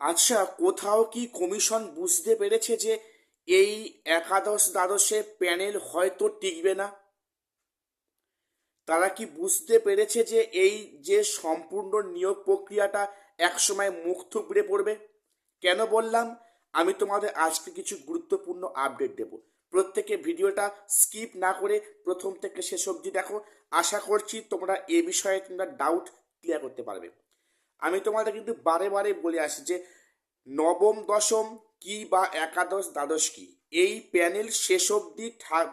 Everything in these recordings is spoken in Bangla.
আচ্ছা কোথাও কি কমিশন বুঝতে পেরেছে যে এই একাদশ দ্বাদশে প্যানেল হয়তো টিকবে না? তারা কি বুঝতে পেরেছে যে এই যে সম্পূর্ণ নিয়োগ প্রক্রিয়াটা একসময় মুখ থুবড়ে পড়বে? কেন বললাম? আমি তোমাদের আজকে কিছু গুরুত্বপূর্ণ আপডেট দেব। প্রত্যেকে ভিডিওটা স্কিপ না করে প্রথম থেকে শেষ অবধি দেখো। আশা করছি তোমরা এ বিষয়ে তোমরা ডাউট ক্লিয়ার করতে পারবে। আমি তোমাদের কিন্তু বারে বারে বলে আসি যে নবম, দশম কি বা একাদশ, দ্বাদশ কি? এই প্যানেল শেষ অবধি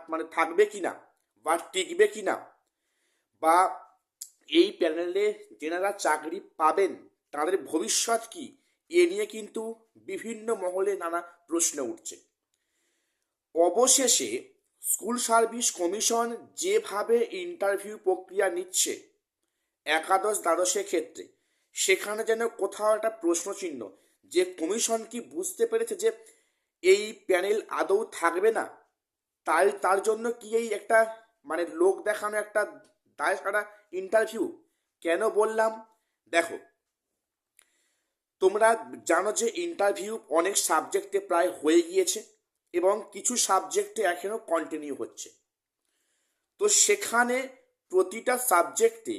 মানে থাকবে কি না বা টিকবে কি না বা এই প্যানেলে যেনারা চাকরি পাবেন, তাদের ভবিষ্যৎ কি? এ নিয়ে কিন্তু বিভিন্ন মহলে নানা প্রশ্ন উঠছে। অবশেষে স্কুল সার্ভিস কমিশন যেভাবে ইন্টারভিউ প্রক্রিয়া নিচ্ছে, একাদশ, দ্বাদশের ক্ষেত্রে সেখানে যেন কোথাও একটা প্রশ্নচিহ্ন, যে কমিশন কি বুঝতে পেরেছে যে এই প্যানেল আদৌ থাকবে না? তাই তার জন্য কি এই একটা মানে লোক দেখানো একটা দায় সারা ইন্টারভিউ কেন বললাম? দেখো, তোমরা জানো যে ইন্টারভিউ অনেক সাবজেক্টে প্রায় হয়ে গিয়েছে এবং কিছু সাবজেক্টে এখনও কন্টিনিউ হচ্ছে। তো সেখানে প্রতিটা সাবজেক্টে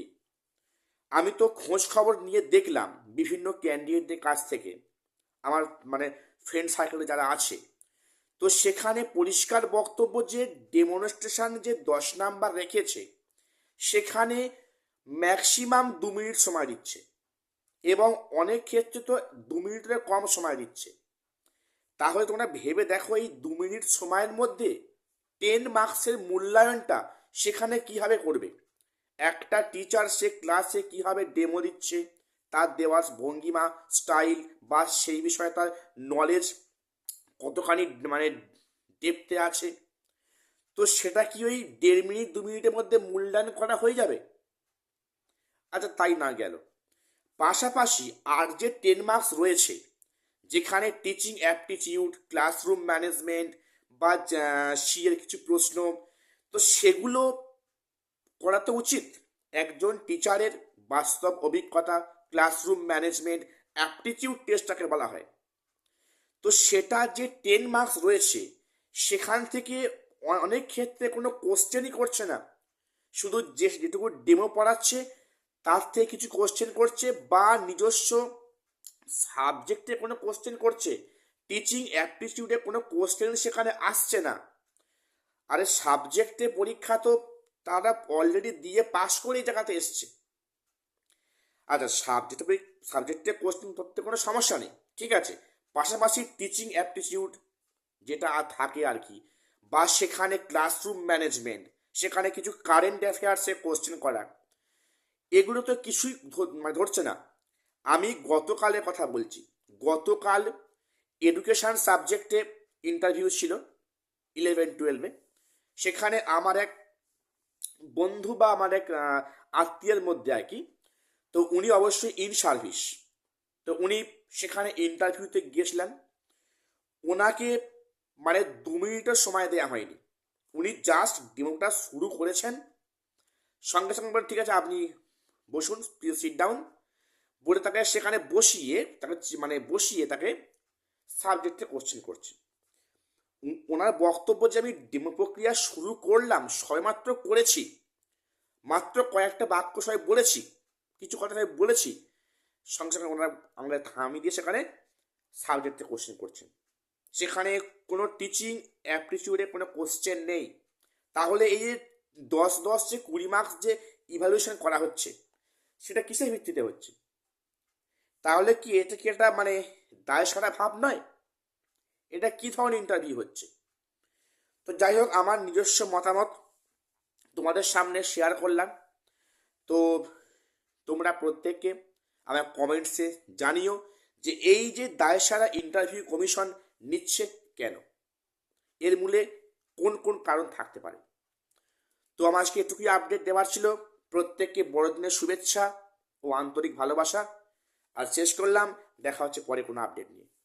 আমি তো খোঁজ খবর নিয়ে দেখলাম বিভিন্ন ক্যান্ডিডেটদের কাছ থেকে, আমার মানে ফ্রেন্ড সার্কেলে যারা আছে। তো সেখানে পরিষ্কার বক্তব্য যে ডেমনস্ট্রেশন যে দশ নাম্বার রেখেছে, সেখানে ম্যাক্সিমাম দু মিনিট সময় দিচ্ছে এবং অনেক ক্ষেত্রে তো দু মিনিটের কম সময় দিচ্ছে। তাহলে তোমরা ভেবে দেখো এই দু মিনিট সময়ের মধ্যে টেন মার্কসের মূল্যায়নটা সেখানে কীভাবে করবে? একটা টিচার সে ক্লাসে কীভাবে ডেমো দিচ্ছে? তার দেওয়ার ভঙ্গিমা স্টাইল বা সেই বিষয়ে তার নলেজ কতখানি মানে ডেপতে আছে? তো সেটা কি ওই দেড় মিনিট, দু মিনিটের মধ্যে মূল্যায়ন করা হয়ে যাবে? আচ্ছা তাই না গেল। পাশাপাশি আর যে টেন মার্কস রয়েছে, যেখানে টিচিং অ্যাপটিটিউড ক্লাসরুম ম্যানেজমেন্ট বা সিএর কিছু প্রশ্ন, তো সেগুলো করা তো উচিত। একজন টিচারের বাস্তব অভিজ্ঞতা, ক্লাসরুম ম্যানেজমেন্ট, অ্যাপটিটিউড টেস্টটাকে বলা হয়। তো সেটা যে টেন মার্কস রয়েছে, সেখান থেকে অনেক ক্ষেত্রে কোনো কোশ্চেনই করছে না। শুধু যে যেটুকু ডেমো পড়াচ্ছে, তার থেকে কিছু কোশ্চেন করছে বা নিজস্ব সাবজেক্টে কোনো কোশ্চেন করছে, টিচিং অ্যাপটিটিউডে কোনো কোশ্চেন সেখানে আসছে না। আরে সাবজেক্টে পরীক্ষা তো তারা অলরেডি দিয়ে পাস করেই জায়গাতে এসছে। আচ্ছা সাবজেক্টে সাবজেক্টে কোশ্চেন করতে কোনো সমস্যা নেই, ঠিক আছে? পাশাপাশি টিচিং অ্যাপটিটিউড যেটা থাকে আর কি, বা সেখানে ক্লাসরুম ম্যানেজমেন্ট সেখানে কিছু কারেন্ট অ্যাফেয়ার্সে কোশ্চেন করা, এগুলো তো কিছুই মানে ধরছে না। আমি গতকালের কথা বলছি, গতকাল এডুকেশান সাবজেক্টে ইন্টারভিউ ছিল ইলেভেন টুয়েলভে সেখানে আমার এক বন্ধু বা আমার এক আত্মীয়ের মধ্যে আর কি। তো উনি অবশ্যই ইন সার্ভিস তো উনি সেখানে ইন্টারভিউতে গিয়েছিলেন। ওনাকে মানে দু মিনিটের সময় দেওয়া হয়নি। উনি জাস্ট ডেমোটা শুরু করেছেন। সঙ্গে সঙ্গে ঠিক আছে, আপনি বসুন সিট ডাউন বলে তাকে সেখানে বসিয়ে, তাকে মানে বসিয়ে তাকে সাবজেক্টে কোশ্চেন করছে। ওনার বক্তব্য যে আমি ডেমো প্রক্রিয়া শুরু করলাম সবেমাত্র করেছি, মাত্র কয়েকটা বাক্য সবাই বলেছি, কিছু কথা আমি বলেছি, সঙ্গে সঙ্গে ওনারা আমাদের থামিয়ে দিয়ে সেখানে সাবজেক্টে কোশ্চেন করছেন। সেখানে কোনো টিচিং অ্যাপটিটিউডে কোনো কোশ্চেন নেই। তাহলে এই যে দশ দশ যে কুড়ি মার্কস যে ইভ্যালুয়েশন করা হচ্ছে, সেটা কিসের ভিত্তিতে হচ্ছে? তাহলে কি এটা কি একটা মানে দায় সারা ভাব নয়? এটা কি ধরনের ইন্টারভিউ হচ্ছে? তো যাই হোক, আমার নিজস্ব মতামত তোমাদের সামনে শেয়ার করলাম। তো তোমরা প্রত্যেককে আমার কমেন্টসে জানিও যে এই যে দায়সারা ইন্টারভিউ কমিশন নিচ্ছে কেন? এর মূলে কোন কোন কারণ থাকতে পারে? তো আমার আজকে এটুকুই আপডেট দেওয়ার ছিল। প্রত্যেককে বড়দিনের শুভেচ্ছা ও আন্তরিক ভালোবাসা। আর শেষ করলাম, দেখা হচ্ছে পরে কোনো আপডেট নিয়ে।